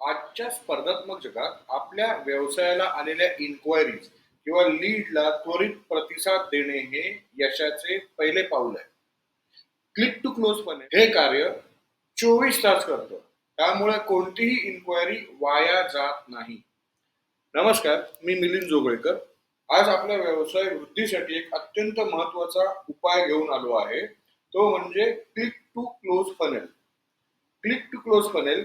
आजच्या स्पर्धात्मक जगात आपल्या व्यवसायाला आलेल्या इन्क्वायरीज किंवा लीडला त्वरित प्रतिसाद देणे हे यशाचे पहिले पाऊल आहे. क्लिक टू क्लोज पण हे कार्य चोवीस तास करतं. त्यामुळे कोणतीही इन्क्वायरी वाया जात नाही. नमस्कार मी मिलिंद जोगळेकर. आज आपल्या व्यवसाय वृद्धीसाठी एक अत्यंत महत्त्वाचा उपाय घेऊन आलो आहे. तो म्हणजे click to close funnel click to close funnel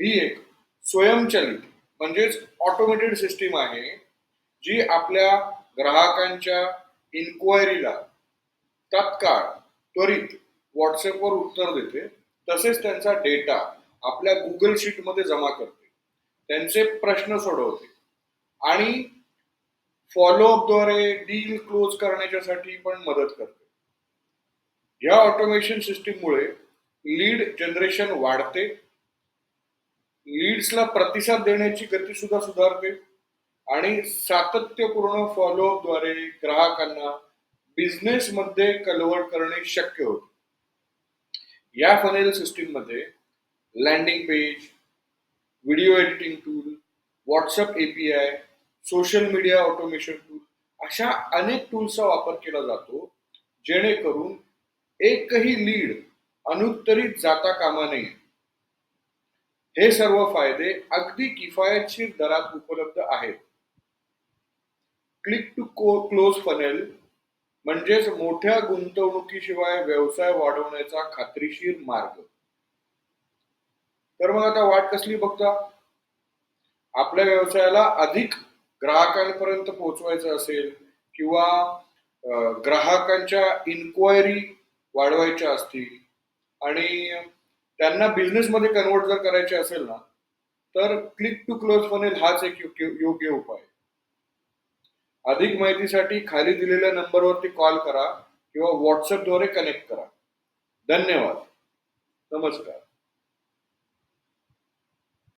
ही एक स्वयंचलित म्हणजेच ऑटोमेटेड सिस्टीम आहे जी आपल्या ग्राहकांच्या इन्क्वायरीला तत्काळ त्वरित व्हॉट्सअपवर उत्तर देते. तसेच त्यांचा डेटा आपल्या गुगल शीटमध्ये जमा करते. त्यांचे प्रश्न सोडवते. आणि फॉलोअपद्वारे डील क्लोज करण्याच्यासाठी पण मदत करते. या ऑटोमेशन सिस्टीममुळे लीड जनरेशन वाढते. लीड्सला प्रतिसाद देण्याची गती सुद्धा सुधारते आणि सातत्यपूर्ण फॉलोअपद्वारे ग्राहकांना बिझनेसमध्ये कन्वर्ट करणे शक्य होते. या फनेल सिस्टीममध्ये landing page video editing tool WhatsApp API social media automation tool अशा अनेक टूल्सचा वापर केला जातो जेणेकरून एकही लीड अनुत्तरित जाता कामा नये. हे सर्व फायदे अगदी किफायतशीर दरात उपलब्ध आहेत. क्लिक टू क्लोज फनेल म्हणजेच मोठ्या गुंतवणुकीशिवाय व्यवसाय वाढवण्याचा खात्रीशीर मार्ग. तर मग आता वाट कसली बघता? आपल्या व्यवसायाला अधिक ग्राहकांपर्यंत पोहोचवायचं असेल किंवा ग्राहकांच्या इन्क्वायरी वाढवायच्या असतील आणि त्यांना बिझनेसमध्ये कन्वर्ट जर करायचे असेल ना तर क्लिक टू क्लोज फनेल हाच एक योग्य योग्य उपाय. अधिक माहितीसाठी खाली दिलेल्या नंबरवरती कॉल करा किंवा व्हॉट्सअपद्वारे कनेक्ट करा. धन्यवाद. नमस्कार.